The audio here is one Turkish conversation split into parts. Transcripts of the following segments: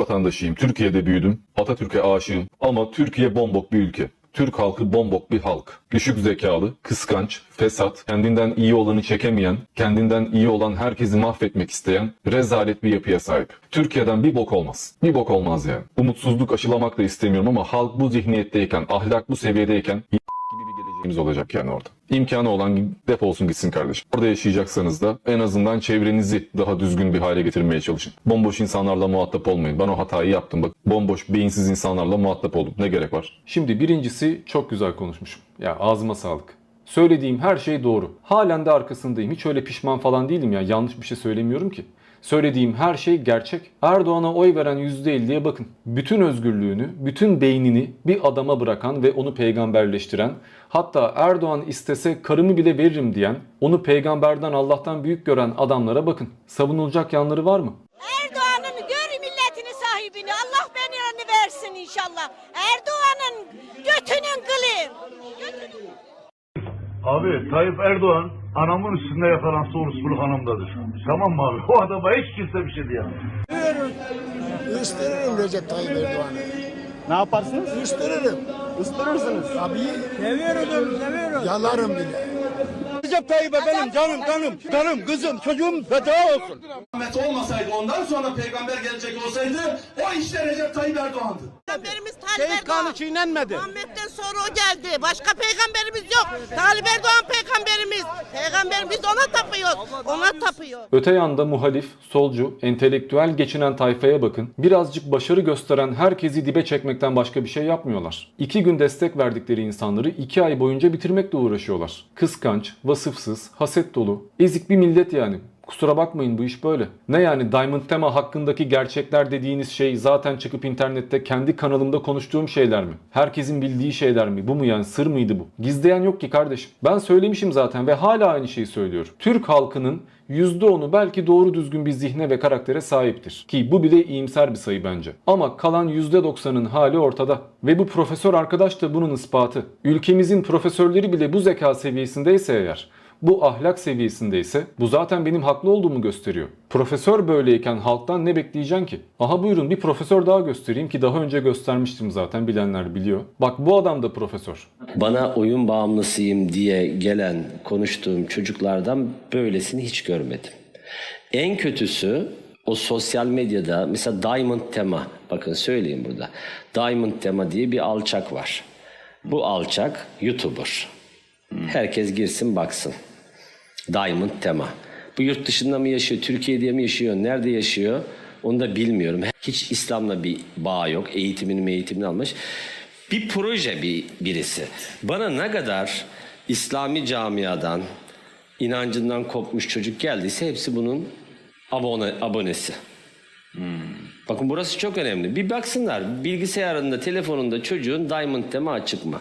vatandaşıyım. Türkiye'de büyüdüm. Atatürk'e aşığım. Ama Türkiye bombok bir ülke. Türk halkı bombok bir halk. Düşük zekalı, kıskanç, fesat, kendinden iyi olanı çekemeyen, kendinden iyi olan herkesi mahvetmek isteyen rezalet bir yapıya sahip. Türkiye'den bir bok olmaz. Bir bok olmaz yani. Umutsuzluk aşılamak da istemiyorum ama halk bu zihniyetteyken, ahlak bu seviyedeyken geleceğimiz olacak yani orada. İmkanı olan defolsun gitsin kardeşim. Orada yaşayacaksanız da en azından çevrenizi daha düzgün bir hale getirmeye çalışın. Bomboş insanlarla muhatap olmayın. Ben o hatayı yaptım bak. Bomboş, beyinsiz insanlarla muhatap oldum. Ne gerek var? Şimdi birincisi çok güzel konuşmuşum. Ya ağzıma sağlık. Söylediğim her şey doğru. Halen de arkasındayım. Hiç öyle pişman falan değilim ya. Yanlış bir şey söylemiyorum ki. Söylediğim her şey gerçek. Erdoğan'a oy veren %50'ye bakın. Bütün özgürlüğünü, bütün beynini bir adama bırakan ve onu peygamberleştiren, hatta Erdoğan istese karımı bile veririm diyen, onu peygamberden Allah'tan büyük gören adamlara bakın. Savunulacak yanları var mı? Erdoğan'ın gör milletini sahibini. Allah beni versin inşallah. Erdoğan'ın Abi Tayyip Erdoğan anamın üstünde yakalan sorusuzluk hanımdadır. Tamam mı abi? O adama hiç kimse bir şey diyemez. Üstürürüm Recep Tayyip Erdoğan'ı. Ne yaparsınız? Üstürürüm. Isırırsınız. Tabii Seviyorum, seviyorum. yalarım bile. Recep Tayyip'e benim canım, kanım, karım, kızım, çocuğum feda olsun. Muhammed olmasaydı ondan sonra peygamber gelecek olsaydı o işte Recep Tayyip Erdoğan'dı. Peygamberimiz Talip Şehit kanı Erdoğan. çiğnenmedi. Muhammed'den sonra o geldi. Başka peygamberimiz yok. Talip Erdoğan peygamberimiz. Peygamberimiz ona tapıyor. Ona tapıyor. Öte yanda muhalif, solcu, entelektüel geçinen tayfaya bakın. Birazcık başarı gösteren herkesi dibe çekmekten başka bir şey yapmıyorlar. İki gün destek verdikleri insanları iki ay boyunca bitirmekle uğraşıyorlar. Kıskanç, vasıfsız, haset dolu, ezik bir millet yani. Kusura bakmayın bu iş böyle. Ne yani Diamond Tema hakkındaki gerçekler dediğiniz şey zaten çıkıp internette kendi kanalımda konuştuğum şeyler mi? Herkesin bildiği şeyler mi? Bu mu yani sır mıydı bu? Gizleyen yok ki kardeşim. Ben söylemişim zaten ve hala aynı şeyi söylüyorum. Türk halkının %10'u belki doğru düzgün bir zihne ve karaktere sahiptir. Ki bu bile iyimser bir sayı bence. Ama kalan %90'ın hali ortada. Ve bu profesör arkadaş da bunun ispatı. Ülkemizin profesörleri bile bu zeka seviyesindeyse eğer bu ahlak seviyesindeyse bu zaten benim haklı olduğumu gösteriyor. Profesör böyleyken halktan ne bekleyeceksin ki? Aha buyurun bir profesör daha göstereyim ki daha önce göstermiştim zaten bilenler biliyor. Bak bu adam da profesör. Bana oyun bağımlısıyım diye gelen konuştuğum çocuklardan böylesini hiç görmedim. En kötüsü o sosyal medyada mesela Diamond Tema bakın söyleyeyim burada. Diamond Tema diye bir alçak var. Bu alçak YouTuber. Herkes girsin baksın. Diamond Tema. Bu yurt dışında mı yaşıyor, Türkiye'de mi yaşıyor, nerede yaşıyor onu da bilmiyorum. Hiç İslam'la bir bağ yok. Eğitimini eğitimini almış. Bir proje bir birisi. Bana ne kadar İslami camiadan, inancından kopmuş çocuk geldiyse hepsi bunun abone, abonesi. Bakın burası çok önemli. Bir baksınlar bilgisayarında, telefonunda çocuğun Diamond tema açık mı?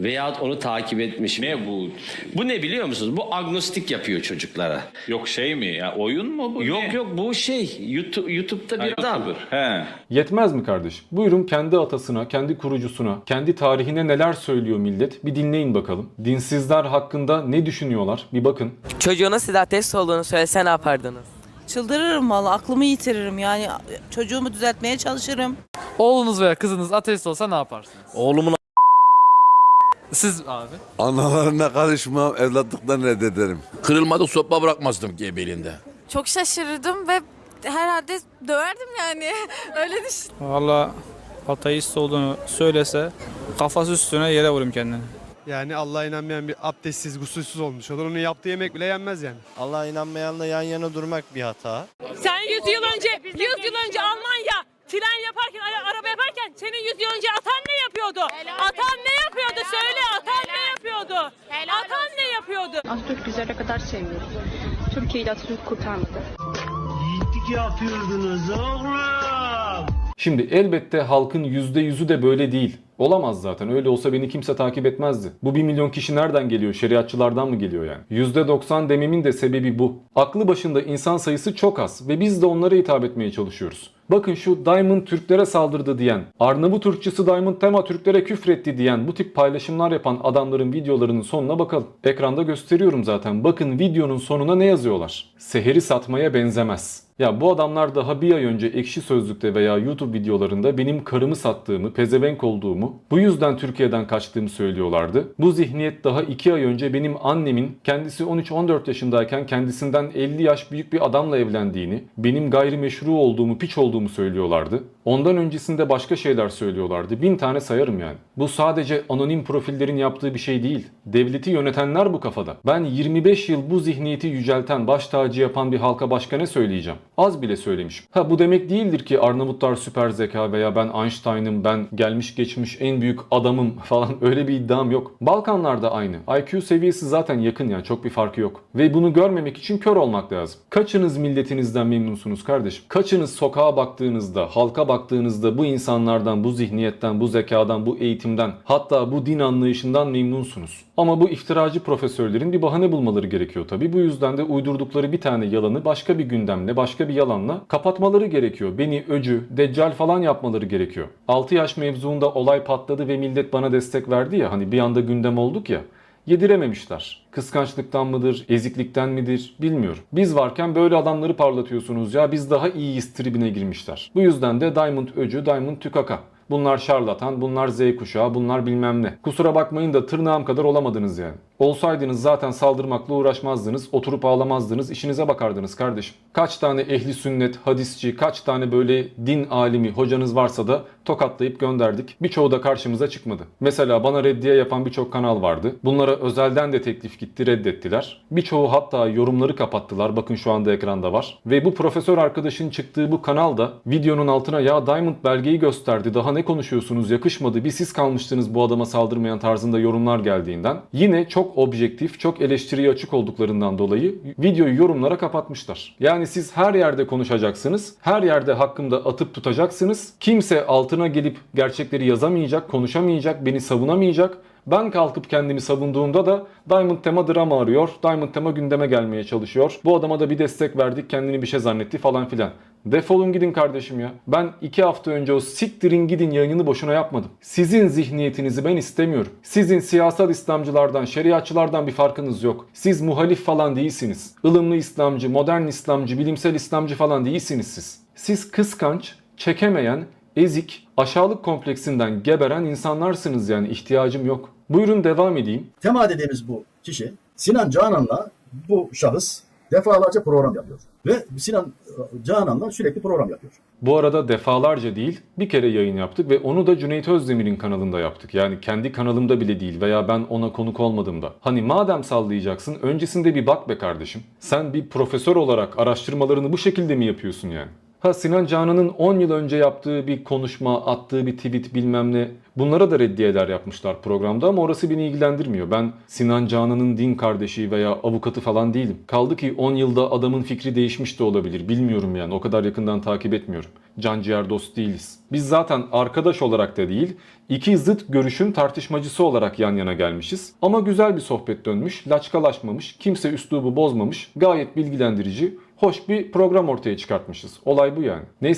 Veyahut onu takip etmiş mi? Ne bu? Bu ne biliyor musunuz? Bu agnostik yapıyor çocuklara. Yok şey mi ya oyun mu bu? Yok ne? yok bu şey YouTube, YouTube'da bir adam. He. Yetmez mi kardeşim? Buyurun kendi atasına, kendi kurucusuna, kendi tarihine neler söylüyor millet? Bir dinleyin bakalım. Dinsizler hakkında ne düşünüyorlar? Bir bakın. Çocuğuna silah test olduğunu söylese ne yapardınız? Çıldırırım valla aklımı yitiririm yani çocuğumu düzeltmeye çalışırım. Oğlunuz veya kızınız ateist olsa ne yaparsınız? Oğlumun Siz abi. analarına karışmam, evlatlıktan reddederim. Kırılmadık sopa bırakmazdım ki belinde. Çok şaşırdım ve herhalde döverdim yani öyle düşün. Valla ateist olduğunu söylese kafası üstüne yere vurayım kendini. Yani Allah'a inanmayan bir abdestsiz, gusülsüz olmuş olur. Onun yaptığı yemek bile yenmez yani. Allah'a inanmayanla yan yana durmak bir hata. Sen 100 yıl önce, 100 yıl önce Almanya tren yaparken, araba yaparken senin 100 yıl önce atan ne yapıyordu? Atan ne yapıyordu? Söyle atan ne yapıyordu? Atan ne yapıyordu? Atatürk güzele kadar seviyoruz. Türkiye'yi Atatürk kurtarmadı. Şimdi elbette halkın %100'ü de böyle değil. Olamaz zaten. Öyle olsa beni kimse takip etmezdi. Bu 1 milyon kişi nereden geliyor? Şeriatçılardan mı geliyor yani? %90 dememin de sebebi bu. Aklı başında insan sayısı çok az ve biz de onlara hitap etmeye çalışıyoruz. Bakın şu Diamond Türklere saldırdı diyen, Arnavut ırkçısı Diamond Tema Türklere küfretti diyen bu tip paylaşımlar yapan adamların videolarının sonuna bakalım. Ekranda gösteriyorum zaten. Bakın videonun sonuna ne yazıyorlar? Seheri satmaya benzemez. Ya bu adamlar daha bir ay önce ekşi sözlükte veya YouTube videolarında benim karımı sattığımı, pezevenk olduğumu, bu yüzden Türkiye'den kaçtığımı söylüyorlardı. Bu zihniyet daha iki ay önce benim annemin kendisi 13-14 yaşındayken kendisinden 50 yaş büyük bir adamla evlendiğini, benim gayrimeşru olduğumu, piç olduğumu söylüyorlardı. Ondan öncesinde başka şeyler söylüyorlardı. Bin tane sayarım yani. Bu sadece anonim profillerin yaptığı bir şey değil. Devleti yönetenler bu kafada. Ben 25 yıl bu zihniyeti yücelten, baş tacı yapan bir halka başka ne söyleyeceğim? Az bile söylemişim. Ha bu demek değildir ki Arnavutlar süper zeka veya ben Einstein'ım, ben gelmiş geçmiş en büyük adamım falan öyle bir iddiam yok. Balkanlarda aynı. IQ seviyesi zaten yakın yani çok bir farkı yok. Ve bunu görmemek için kör olmak lazım. Kaçınız milletinizden memnunsunuz kardeşim? Kaçınız sokağa baktığınızda, halka baktığınızda bu insanlardan, bu zihniyetten, bu zekadan, bu eğitimden, hatta bu din anlayışından memnunsunuz? Ama bu iftiracı profesörlerin bir bahane bulmaları gerekiyor tabii. Bu yüzden de uydurdukları bir tane yalanı başka bir gündemle, başka bir yalanla kapatmaları gerekiyor. Beni öcü, deccal falan yapmaları gerekiyor. 6 yaş mevzuunda olay patladı ve millet bana destek verdi ya hani bir anda gündem olduk ya. Yedirememişler. Kıskançlıktan mıdır, eziklikten midir bilmiyorum. Biz varken böyle adamları parlatıyorsunuz ya biz daha iyiyiz tribine girmişler. Bu yüzden de Diamond Öcü, Diamond Tükaka. Bunlar şarlatan, bunlar Z kuşağı, bunlar bilmem ne. Kusura bakmayın da tırnağım kadar olamadınız yani. Olsaydınız zaten saldırmakla uğraşmazdınız, oturup ağlamazdınız, işinize bakardınız kardeşim. Kaç tane ehli sünnet, hadisçi, kaç tane böyle din alimi hocanız varsa da tokatlayıp gönderdik. Birçoğu da karşımıza çıkmadı. Mesela bana reddiye yapan birçok kanal vardı. Bunlara özelden de teklif gitti, reddettiler. Birçoğu hatta yorumları kapattılar. Bakın şu anda ekranda var. Ve bu profesör arkadaşın çıktığı bu kanalda videonun altına ya Diamond belgeyi gösterdi. Daha ne konuşuyorsunuz? Yakışmadı. Bir siz kalmıştınız bu adama saldırmayan tarzında yorumlar geldiğinden. Yine çok objektif, çok eleştiriye açık olduklarından dolayı videoyu yorumlara kapatmışlar. Yani siz her yerde konuşacaksınız. Her yerde hakkımda atıp tutacaksınız. Kimse altına gelip gerçekleri yazamayacak, konuşamayacak, beni savunamayacak. Ben kalkıp kendimi savunduğumda da Diamond Tema drama arıyor. Diamond Tema gündeme gelmeye çalışıyor. Bu adama da bir destek verdik kendini bir şey zannetti falan filan. Defolun gidin kardeşim ya. Ben iki hafta önce o siktirin gidin yayını boşuna yapmadım. Sizin zihniyetinizi ben istemiyorum. Sizin siyasal İslamcılardan, şeriatçılardan bir farkınız yok. Siz muhalif falan değilsiniz. Ilımlı İslamcı, modern İslamcı, bilimsel İslamcı falan değilsiniz siz. Siz kıskanç, çekemeyen, ezik, aşağılık kompleksinden geberen insanlarsınız yani ihtiyacım yok. Buyurun devam edeyim. Tema dediğimiz bu kişi Sinan Canan'la bu şahıs defalarca program yapıyor. Ve Sinan Canan'la sürekli program yapıyor. Bu arada defalarca değil bir kere yayın yaptık ve onu da Cüneyt Özdemir'in kanalında yaptık. Yani kendi kanalımda bile değil veya ben ona konuk olmadığımda. Hani madem sallayacaksın öncesinde bir bak be kardeşim. Sen bir profesör olarak araştırmalarını bu şekilde mi yapıyorsun yani? Ha Sinan Canan'ın 10 yıl önce yaptığı bir konuşma, attığı bir tweet bilmem ne bunlara da reddiyeler yapmışlar programda ama orası beni ilgilendirmiyor. Ben Sinan Canan'ın din kardeşi veya avukatı falan değilim. Kaldı ki 10 yılda adamın fikri değişmiş de olabilir. Bilmiyorum yani o kadar yakından takip etmiyorum. Canciğer dost değiliz. Biz zaten arkadaş olarak da değil, iki zıt görüşün tartışmacısı olarak yan yana gelmişiz. Ama güzel bir sohbet dönmüş, laçkalaşmamış, kimse üslubu bozmamış, gayet bilgilendirici, hoş bir program ortaya çıkartmışız. Olay bu yani. Neyse